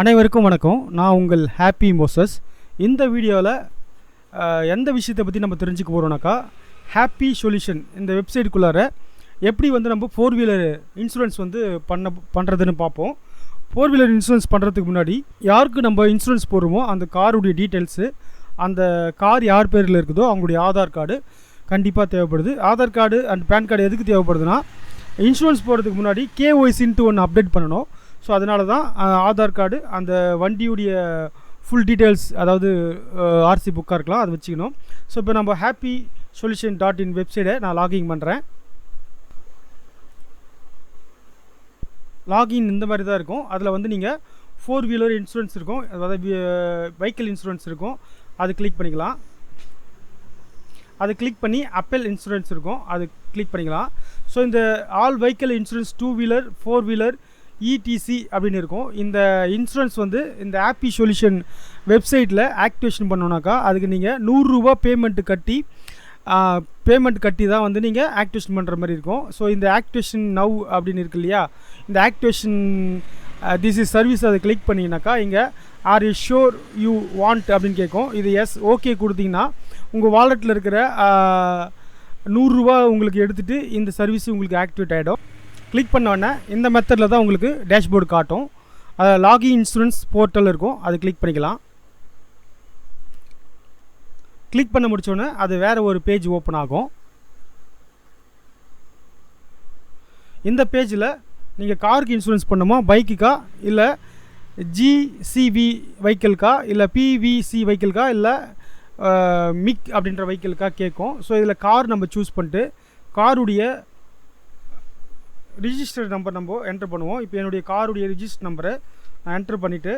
அனைவருக்கும் வணக்கம். நான் உங்கள் ஹாப்பி மோசஸ் இந்த வீடியோவில் எந்த விஷயத்தை பற்றி நம்ம தெரிஞ்சுக்க போகிறோம்னாக்கா ஹாப்பி சொல்யூஷன் இந்த வெப்சைட்டுக்குள்ளார எப்படி வந்து நம்ம ஃபோர் வீலர் இன்சூரன்ஸ் வந்து பண்ண பண்ணுறதுன்னு பார்ப்போம். ஃபோர் வீலர் இன்சூரன்ஸ் பண்ணுறதுக்கு முன்னாடி யாருக்கு நம்ம இன்சூரன்ஸ் போடுறோமோ அந்த காருடைய டீட்டெயில்ஸு அந்த கார் யார் பேரில் இருக்குதோ அவங்களுடைய ஆதார் கார்டு கண்டிப்பாக தேவைப்படுது. Aadhaar card and PAN card எதுக்கு தேவைப்படுதுன்னா இன்சூரன்ஸ் போகிறதுக்கு முன்னாடி கேஒய்சின்ட்டு ஒன்று அப்டேட் பண்ணணும். ஸோ அதனால தான் ஆதார் கார்டு அந்த வண்டியுடைய ஃபுல் டீட்டெயில்ஸ் அதாவது ஆர்சி புக்காக இருக்கலாம் அது வச்சுக்கணும். ஸோ இப்போ நம்ம ஹாப்பி சொல்யூஷன் டாட் இன் வெப்சைட்டை நான் லாகின் பண்ணுறேன் லாகின் இந்த மாதிரி தான் இருக்கும். அதில் வந்து நீங்கள் ஃபோர் வீலர் இன்சூரன்ஸ் இருக்கும். அதாவது வெஹிக்கிள் இன்சூரன்ஸ் இருக்கும். அது கிளிக் பண்ணிக்கலாம். அது கிளிக் பண்ணி அப்பல் இன்சூரன்ஸ் இருக்கும். அது கிளிக் பண்ணிக்கலாம். ஸோ இந்த all vehicle insurance two wheeler four wheeler etc அப்படின்னு இருக்கும். இந்த இன்சூரன்ஸ் வந்து இந்த ஆப்பி சொல்யூஷன் வெப்சைட்டில் ஆக்டிவேஷன் பண்ணோன்னாக்கா அதுக்கு நீங்கள் நூறுரூவா பேமெண்ட்டு கட்டி பேமெண்ட் கட்டி தான் வந்து நீங்கள் ஆக்டிவேஷன் பண்ணுற மாதிரி இருக்கும். ஸோ இந்த ஆக்டிவேஷன் நவ் அப்படின்னு இருக்கு இல்லையா? இந்த ஆக்டிவேஷன் திஸ் இஸ் சர்வீஸ் அதை கிளிக் பண்ணிங்கனாக்கா இங்கே are you sure you want அப்படின்னு கேட்கும் இது எஸ் ஓகே கொடுத்தீங்கன்னா உங்கள் வாலெட்டில் இருக்கிற நூறுரூவா உங்களுக்கு எடுத்துகிட்டு இந்த சர்வீஸ் உங்களுக்கு ஆக்டிவேட் ஆகிடும் கிளிக் பண்ணோடனே இந்த மெத்தடில் தான் உங்களுக்கு டேஷ்போர்டு காட்டும். அதில் லாகின் இன்சூரன்ஸ் போர்ட்டல் இருக்கும். அதை கிளிக் பண்ணிக்கலாம். கிளிக் பண்ண முடிச்சோடனே அது வேறு ஒரு பேஜ் ஓப்பன் ஆகும். இந்த பேஜில் நீங்கள் காருக்கு இன்சூரன்ஸ் பண்ணுமா பைக்குக்கா? இல்லை ஜிசிவி வெஹிக்கிள்க்கா இல்லை பிவிசி வெஹிக்கிள்க்கா இல்லை மிக் அப்படின்ற வெஹிக்கிள்க்கா கேட்கும். ஸோ இதில் கார் நம்ம சூஸ் பண்ணிட்டு காருடைய ரிஜிஸ்டர் நம்பர் நம்ம என்டர் பண்ணுவோம். இப்போ என்னுடைய காருடைய ரிஜிஸ்டர் நம்பரை நான் என்டர் பண்ணிவிட்டு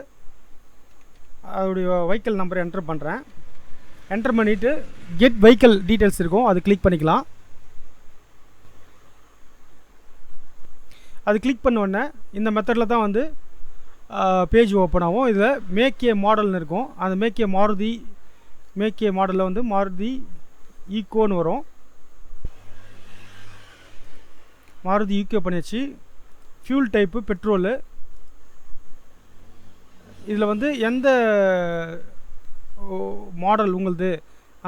அதோடைய வெஹிக்கிள் நம்பரை என்டர் பண்ணுறேன் என்டர் பண்ணிவிட்டு கெட் வெஹிக்கிள் டீட்டெயில்ஸ் இருக்கும். அது கிளிக் பண்ணிக்கலாம். அது கிளிக் பண்ண இந்த மெத்தடில் தான் வந்து பேஜ் ஓப்பன் ஆகும். இதில் மேக்கே மாடல்னு இருக்கும். அந்த மேக்கே மாருதி மேக்கே மாடலில் வந்து மாருதி ஈக்கோன்னு வரும். மாருதி யூகே பண்ணியாச்சு. ஃபியூல் டைப்பு பெட்ரோலு இதில் வந்து எந்த மாடல் உங்களுது?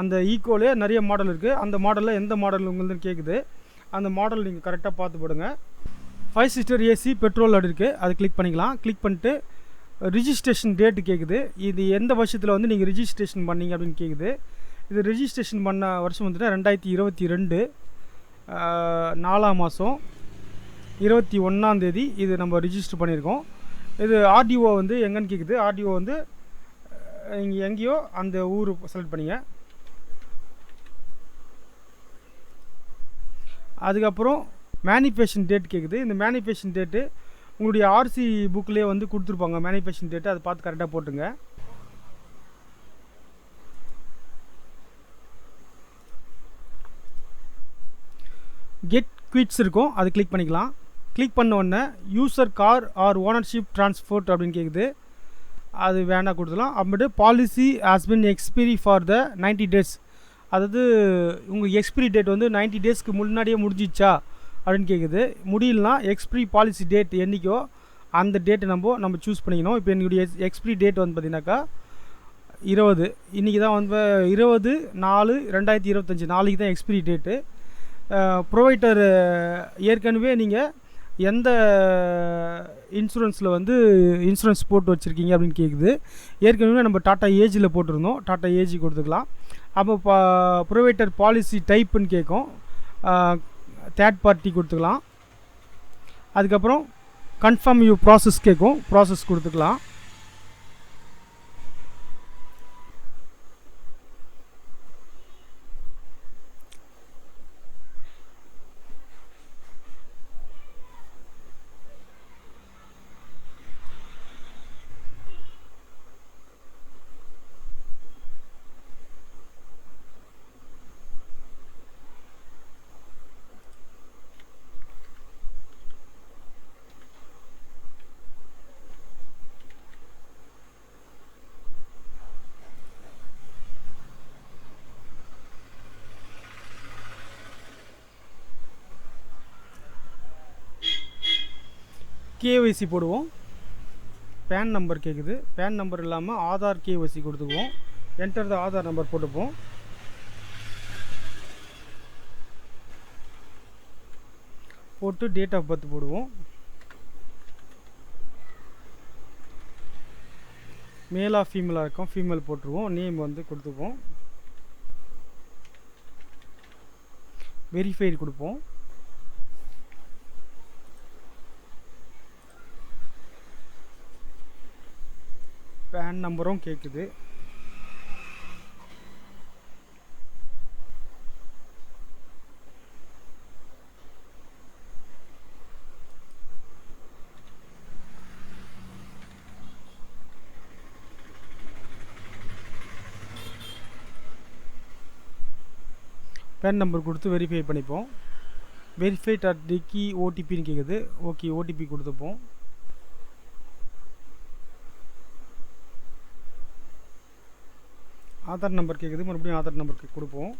அந்த ஈக்கோலே நிறைய மாடல் இருக்குது அந்த மாடலில் எந்த மாடல் உங்களுதுன்னு கேட்குது அந்த மாடல் நீங்கள் கரெக்டாக பார்த்து போடுங்க. ஃபைவ் சிஸ்டர் ஏசி பெட்ரோல் அப்படி இருக்குது அதை கிளிக் பண்ணிக்கலாம். கிளிக் பண்ணிட்டு ரிஜிஸ்ட்ரேஷன் டேட்டு கேட்குது இது எந்த வருஷத்தில் வந்து நீங்கள் ரிஜிஸ்ட்ரேஷன் பண்ணீங்க அப்படின்னு கேட்குது இது ரிஜிஸ்ட்ரேஷன் பண்ண வருஷம் வந்துட்டு ரெண்டாயிரத்தி இருபத்தி ரெண்டு. நாலாம் மாதம் இருபத்தி ஒன்றாந்தேதி இது நம்ம ரிஜிஸ்டர் பண்ணியிருக்கோம். இது ஆர்டிஓ வந்து எங்கேன்னு கேட்குது ஆர்டிஓ வந்து இங்கே எங்கேயோ அந்த ஊர் செலக்ட் பண்ணிங்க. அதுக்கப்புறம் மேனிஃபேஷன் டேட் கேட்குது இந்த மேனிஃபேஷன் டேட்டு உங்களுடைய ஆர்சி புக்கிலே வந்து கொடுத்துருப்பாங்க. மேனிஃபேஷன் டேட்டு அதை பார்த்து கரெக்டாக போட்டுங்க. குவிட்ஸ் இருக்கும். அது கிளிக் பண்ணிக்கலாம். கிளிக் பண்ண உடனே user car or ownership transport அப்படின்னு கேட்குது அது வேணாம் கொடுத்துலாம் அப்புறமேட்டு policy has been expiry for the 90 days அதாவது உங்கள் எக்ஸ்பிரி டேட் வந்து 90 டேஸ்க்கு முன்னாடியே முடிஞ்சிச்சா அப்படின்னு கேட்குது முடியலனா எக்ஸ்பிரி பாலிசி டேட் என்றைக்கோ அந்த டேட்டை நம்ம நம்ம சூஸ் பண்ணிக்கணும். இப்போ என்னுடைய எக்ஸ்பிரி டேட் வந்து பார்த்தீங்கன்னாக்கா இருபது. இன்றைக்கி தான் வந்து இருபது நாலு ரெண்டாயிரத்தி இருபத்தஞ்சி. நாளைக்கு தான் எக்ஸ்பிரி டேட்டு ப்ரொவைடர் ஏற்கனவே நீங்கள் எந்த இன்சூரன்ஸில் வந்து இன்சூரன்ஸ் போட்டு வச்சுருக்கீங்க அப்படின்னு கேட்குது ஏற்கனவே நம்ம டாட்டா ஏஜில் போட்டிருந்தோம். டாட்டா ஏஜி கொடுத்துக்கலாம். அப்போ பா ப்ரொவைடர் பாலிசி டைப்புன்னு கேட்கும். தேர்ட் பார்ட்டி கொடுத்துக்கலாம். அதுக்கப்புறம் கன்ஃபார்ம் யூ ப்ராசஸ் கேட்கும். ப்ராசஸ் கொடுத்துக்கலாம். கேஒய்சி போடுவோம். பேன் நம்பர் கேட்குது பேன் நம்பர் இல்லாமல் ஆதார் கேஒய்சி கொடுத்துக்குவோம். என்டர் த ஆதார் நம்பர் போட்டுப்போம். போட்டு டேட் ஆஃப் பர்த் போடுவோம். மேலாக ஃபீமேலாக இருக்கும். ஃபீமேல் போட்டுருவோம். நேம் வந்து கொடுத்துப்போம் வெரிஃபைடு கொடுப்போம். பேன் நம்பரும் கேட்குது பேன் நம்பர் கொடுத்து வெரிஃபை பண்ணிப்போம். வெரிஃபைட் அட் டிக்கி ஓடிபின்னு கேட்குது ஓகே ஓடிபி கொடுத்துப்போம். ஆதார் நம்பர் கேட்குது மறுபடியும் ஆதார் நம்பருக்கு கொடுப்போம்.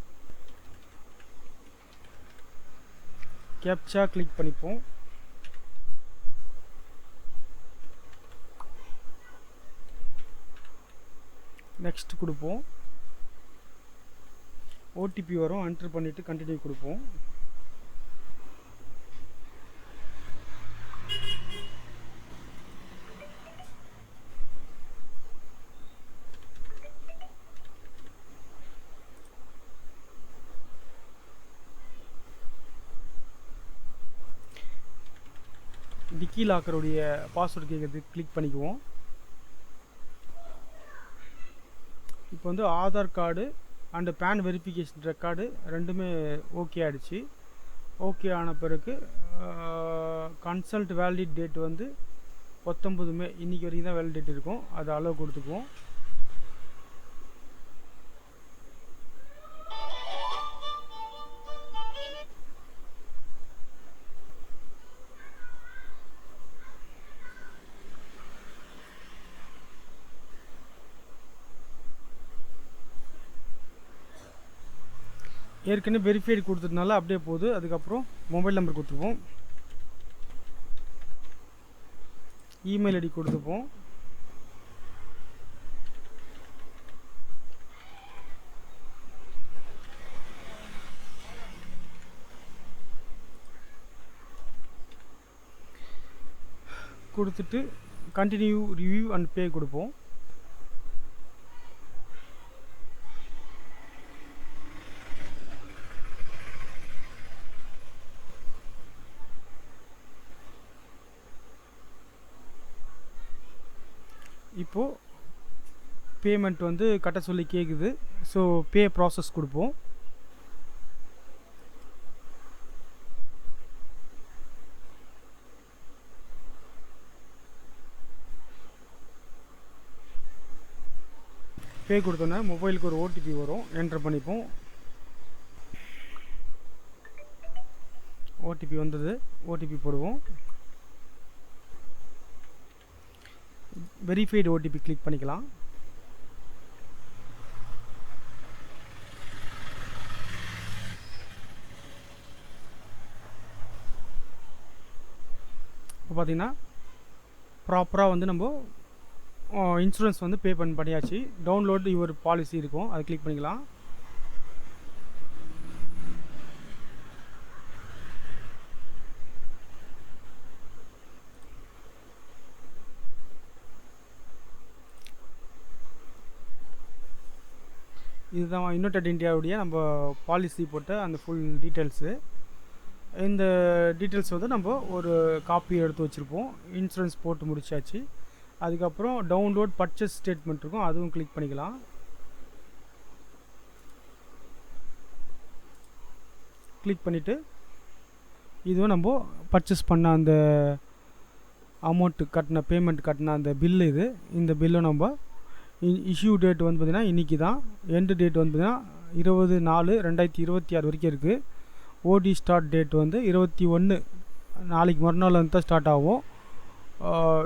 கேப்சா கிளிக் பண்ணிப்போம். நெக்ஸ்ட் கொடுப்போம். ஓடிபி வரும். என்ட்ரு பண்ணிவிட்டு கண்டினியூ கொடுப்போம். டிக்கி லாக்கருடைய பாஸ்வேர்டு கேட்குறது கிளிக் பண்ணிக்குவோம். இப்போ வந்து Aadhaar card and PAN verification record ரெண்டுமே ஓகே ஆகிடுச்சு ஓகே ஆன பிறகு கன்சல்ட் வேலிட் டேட் வந்து பத்தொம்பது மே இன்றைக்கி வரைக்கும் தான் வேலிடேட் இருக்கும். அது அளவு கொடுத்துக்குவோம். ஏற்கனவே வெரிஃபைடு கொடுத்ததுனால அப்படியே போகுது. அதுக்கப்புறம் மொபைல் நம்பர் கொடுத்துப்போம் இமெயில் ஐடி கொடுத்துப்போம் கொடுத்துட்டு கண்டினியூ ரிவ்யூ அண்ட் பே கொடுப்போம். இப்போது பேமெண்ட் வந்து கட்ட சொல்லி கேட்குது ஸோ பே ப்ராசஸ் கொடுப்போம். பே கொடுத்தோன்னே மொபைலுக்கு ஒரு ஓடிபி வரும். என்ட்ரு பண்ணிப்போம். ஓடிபி வந்தது. ஓடிபி போடுவோம். வெரிஃபைடு ஓடிபி கிளிக் பண்ணிக்கலாம். இப்போ பார்த்தீங்கன்னா ப்ராப்பராக வந்து நம்ம இன்சூரன்ஸ் வந்து பே பண்ண பண்ணியாச்சு. டவுன்லோட் யுவர் பாலிசி இருக்கும். அதை கிளிக் பண்ணிக்கலாம். இதுதான் யுனைடெட் இந்தியாவுடைய நம்ம பாலிசி போட்ட அந்த ஃபுல் டீட்டெயில்ஸு இந்த டீட்டெயில்ஸ் வந்து நம்ம ஒரு காப்பி எடுத்து வச்சுருப்போம். இன்சூரன்ஸ் போட்டு முடிச்சாச்சு. அதுக்கப்புறம் டவுன்லோட் பர்ச்சேஸ் ஸ்டேட்மெண்ட் இருக்கும். அதுவும் கிளிக் பண்ணிக்கலாம். கிளிக் பண்ணிவிட்டு இதுவும் நம்ம பர்ச்சேஸ் பண்ண அந்த அமௌண்ட்டு கட்டின பேமெண்ட் கட்டின அந்த பில்லு இது. இந்த பில்லும் நம்ம இஷ்யூ டேட் வந்து பார்த்திங்கன்னா இன்றைக்கி தான் எண்டு டேட் வந்து பார்த்திங்கன்னா இருபது நாலு ரெண்டாயிரத்தி இருபத்தி ஆறு வரைக்கும் இருக்குது ஓடி ஸ்டார்ட் டேட் வந்து இருபத்தி ஒன்று நாளைக்கு மறுநாள் வந்து தான் ஸ்டார்ட் ஆகும்.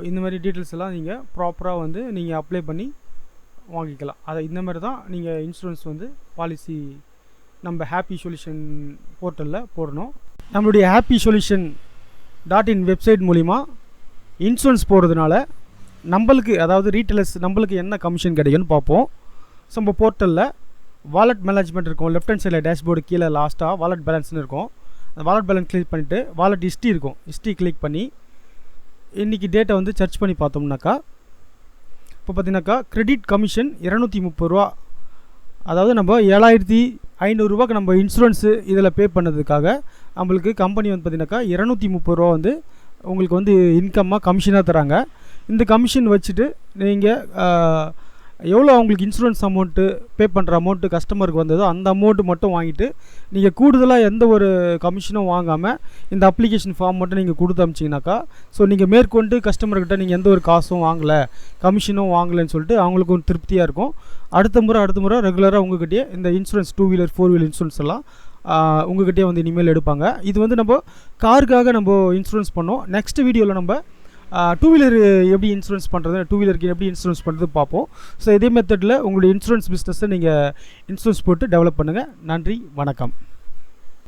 இந்த மாதிரி டீட்டெயில்ஸ் எல்லாம் நீங்கள் ப்ராப்பராக வந்து நீங்கள் அப்ளை பண்ணி வாங்கிக்கலாம். அதை இந்த மாதிரி தான் நீங்கள் இன்சூரன்ஸ் வந்து பாலிசி நம்ம ஹாப்பி சொல்யூஷன் போர்ட்டலில் போடணும். நம்மளுடைய happy solution dot in website மூலிமா இன்சூரன்ஸ் போடுறதுனால நம்மளுக்கு அதாவது ரீட்டைலர்ஸ் நம்மளுக்கு என்ன கமிஷன் கிடைக்கும்னு பார்ப்போம். ஸோ நம்ம போர்ட்டலில் வாலெட் மேனேஜ்மெண்ட் இருக்கும். லெஃப்ட் ஹேண்ட் சைடில் டேஷ்போர்டு கீழே லாஸ்ட்டாக வாலெட் பேலன்ஸ்னு இருக்கும். அந்த வாலெட் பேலன்ஸ் கிளிக் பண்ணிவிட்டு வாலெட் ஹிஸ்ட்ரி இருக்கும். ஹிஸ்ட்ரி கிளிக் பண்ணி இன்றைக்கி டேட்டை வந்து சர்ச் பண்ணி பார்த்தோம்னாக்கா இப்போ பார்த்தீங்கன்னாக்கா கிரெடிட் கமிஷன் இரநூத்தி முப்பது ரூபா. அதாவது நம்ம ஏழாயிரத்தி ஐநூறுரூவாக்கு நம்ம இன்சூரன்ஸு இதில் பே பண்ணதுக்காக நம்மளுக்கு கம்பெனி வந்து பார்த்தீங்கன்னாக்கா இரநூத்தி முப்பது ரூபா வந்து உங்களுக்கு வந்து இன்கம்மாக கமிஷனாக தராங்க. இந்த கமிஷன் வச்சுட்டு நீங்கள் எவ்வளோ அவங்களுக்கு இன்சூரன்ஸ் அமௌண்ட்டு பே பண்ணுற அமௌண்ட்டு கஸ்டமருக்கு வந்ததோ அந்த அமௌண்ட்டு மட்டும் வாங்கிட்டு நீங்கள் கூடுதலாக எந்த ஒரு கமிஷனும் வாங்காமல் இந்த அப்ளிகேஷன் ஃபார்ம் மட்டும் நீங்கள் கொடுத்து அமிச்சிங்கனாக்கா ஸோ நீங்கள் மேற்கொண்டு கஸ்டமர்கிட்ட நீங்கள் எந்த ஒரு காசும் வாங்கலை கமிஷனும் வாங்கலைன்னு சொல்லிட்டு அவங்களுக்கு ஒரு திருப்தியாக இருக்கும். அடுத்த முறை அடுத்த முறை ரெகுலராக உங்ககிட்டயே இந்த insurance two wheeler four wheeler insurance எல்லாம் உங்ககிட்டயே வந்து இனிமேல் எடுப்பாங்க. இது வந்து நம்ம காருக்காக நம்ம இன்சூரன்ஸ் பண்ணோம். நெக்ஸ்ட் வீடியோவில் நம்ம டூ வீலர் எப்படி இன்சூரன்ஸ் பண்ணுறது டூ வீலருக்கு எப்படி இன்சூரன்ஸ் பண்ணுறது பார்ப்போம். ஸோ இதே மெத்தடில் உங்களுடைய இன்சூரன்ஸ் பிஸ்னஸை நீங்கள் இன்சூரன்ஸ் போட்டு டெவலப் பண்ணுங்கள் நன்றி வணக்கம்.